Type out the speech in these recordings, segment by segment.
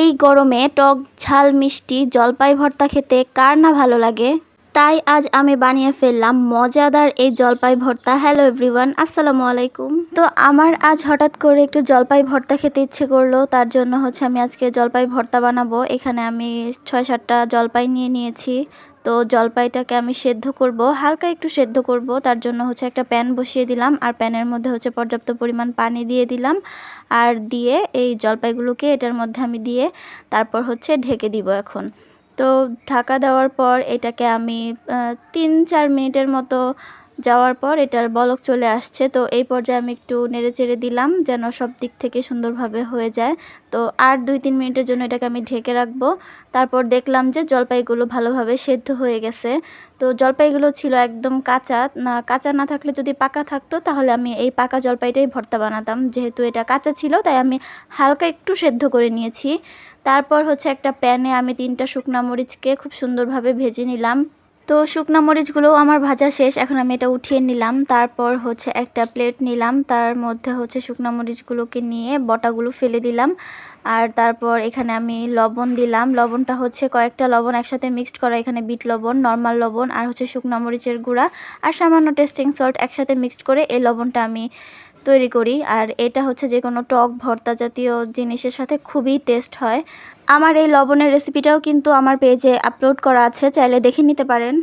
এই গরমে টক ঝাল মিষ্টি জলপাই ভর্তা খেতে কার না ভালো লাগে? তাই আজ আমি বানিয়ে ফেললাম মজাদার এই জলপাই ভর্তা। হ্যালো এভরিওয়ান আসসালামু আলাইকুম। তো আমার আজ হঠাৎ করে একটু জলপাই ভর্তা খেতে ইচ্ছে করল, তার জন্য হচ্ছে আমি আজকে জলপাই ভর্তা বানাবো। এখানে আমি ছয় সাতটা জলপাই নিয়ে নিয়েছি। তো জলপাইটাকে আমি সেদ্ধ করব, হালকা একটু সেদ্ধ করব, তার জন্য হচ্ছে একটা প্যান বসিয়ে দিলাম, আর প্যানের মধ্যে হচ্ছে পর্যাপ্ত পরিমাণ পানি দিয়ে দিলাম, আর দিয়ে এই জলপাইগুলোকে এটার মধ্যে আমি দিয়ে তারপর হচ্ছে ঢেকে দিব এখন। তো ঢাকা দেওয়ার পর এটাকে আমি তিন চার মিনিটের মতো যাওয়ার পর এটার বলক চলে আসছে। তো এই পর্যায়ে আমি একটু নেড়ে চেড়ে দিলাম যেন সব দিক থেকে সুন্দরভাবে হয়ে যায়। তো আর দুই তিন মিনিটের জন্য এটাকে আমি ঢেকে রাখব। তারপর দেখলাম যে জলপাইগুলো ভালোভাবে সেদ্ধ হয়ে গেছে। তো জলপাইগুলো ছিল একদম কাঁচা। না কাঁচা না থাকলে যদি পাকা থাকতো তাহলে আমি এই পাকা জলপাইটাই ভর্তা বানাতাম। যেহেতু এটা কাঁচা ছিল, তাই আমি হালকা একটু সেদ্ধ করে নিয়েছি। তারপর হচ্ছে একটা প্যানে আমি তিনটা শুকনা মরিচকে খুব সুন্দরভাবে ভেজে নিলাম। তো শুকনো মরিচগুলোও আমার ভাজা শেষ, এখন আমি এটা উঠিয়ে নিলাম। তারপর হচ্ছে একটা প্লেট নিলাম, তার মধ্যে হচ্ছে শুকনো মরিচগুলোকে নিয়ে বটাগুলো ফেলে দিলাম। আর তারপর এখানে আমি লবণ দিলাম। লবণটা হচ্ছে কয়েকটা লবণ একসাথে মিক্সড করা, এখানে বিট লবণ নর্মাল লবণ, আর হচ্ছে শুকনো মরিচের গুঁড়া, আর সামান্য টেস্টিং সল্ট একসাথে মিক্সড করে এই লবণটা আমি তৈরি করি। আর এটা হচ্ছে যে কোনো টক ভর্তা জাতীয় জিনিসের সাথে খুবই টেস্ট হয়। আমার এই লবণের রেসিপিটাও কিন্তু আমার পেজে আপলোড করা আছে, চাইলে দেখে নিতে পারেন।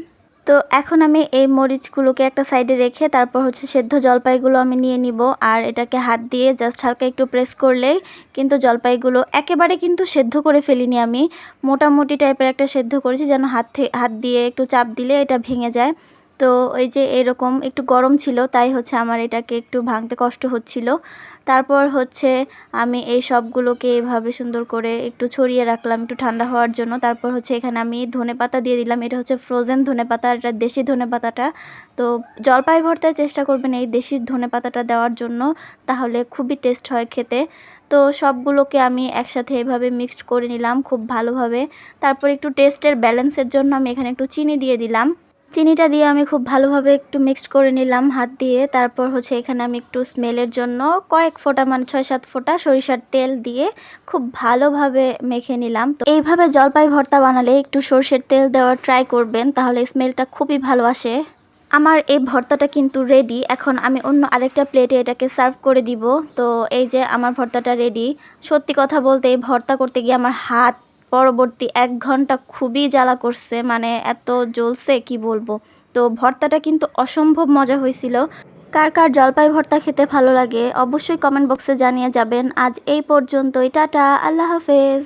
তো এখন আমি এই মরিচগুলোকে একটা সাইডে রেখে তারপর হচ্ছে সেদ্ধ জলপাইগুলো আমি নিয়ে নিব। আর এটাকে হাত দিয়ে জাস্ট হালকা একটু প্রেস করলেই কিন্তু জলপাইগুলো একেবারে কিন্তু সেদ্ধ করে ফেলিনি আমি। মোটামুটি টাইপের একটা সেদ্ধ করেছি, যেন হাত হাত দিয়ে একটু চাপ দিলে এটা ভেঙে যায়। তো ওই যে এরকম একটু গরম ছিল, তাই হচ্ছে আমার এটাকে একটু ভাঙতে কষ্ট হচ্ছিল। তারপর হচ্ছে আমি এই সবগুলোকে এভাবে সুন্দর করে একটু ছড়িয়ে রাখলাম একটু ঠান্ডা হওয়ার জন্য। তারপর হচ্ছে এখানে আমি ধনে পাতা দিয়ে দিলাম, এটা হচ্ছে ফ্রোজেন ধনে পাতা, এটা দেশি ধনে পাতাটা। তো জলপাই ভর্তায় চেষ্টা করবেন এই দেশি ধনে পাতাটা দেওয়ার জন্য, তাহলে খুবই টেস্ট হয় খেতে। তো সবগুলোকে আমি একসাথে এভাবে মিক্সড করে নিলাম খুব ভালোভাবে। তারপর একটু টেস্টের ব্যালেন্সের জন্য আমি এখানে একটু চিনি দিয়ে দিলাম। চিনিটা দিয়ে আমি খুব ভালোভাবে একটু মিক্সড করে নিলাম হাত দিয়ে। তারপর হচ্ছে এখানে আমি একটু স্মেলের জন্য কয়েক ফোঁটা মানে ছয় সাত ফোঁটা সরিষার তেল দিয়ে খুব ভালোভাবে মেখে নিলাম। তো এইভাবে জলপাই ভর্তা বানালে একটু সর্ষের তেল দেওয়ার ট্রাই করবেন, তাহলে স্মেলটা খুবই ভালো আসে। আমার এই ভর্তাটা কিন্তু রেডি এখন আমি অন্য আরেকটা প্লেটে এটাকে সার্ভ করে দিব। তো এই যে আমার ভর্তাটা রেডি সত্যি কথা বলতে এই ভর্তা করতে গিয়ে আমার হাত পরবর্তী এক ঘণ্টা খুবই জ্বালা করছে মানে এত জ্বলছে, কি বলব? তো ভর্তাটা কিন্তু অসম্ভব মজা হয়েছিল। কার কার জলপাই ভর্তা খেতে ভালো লাগে, অবশ্যই কমেন্ট বক্সে জানিয়ে যাবেন। আজ এই পর্যন্তই, টাটা, আল্লাহ হাফেজ।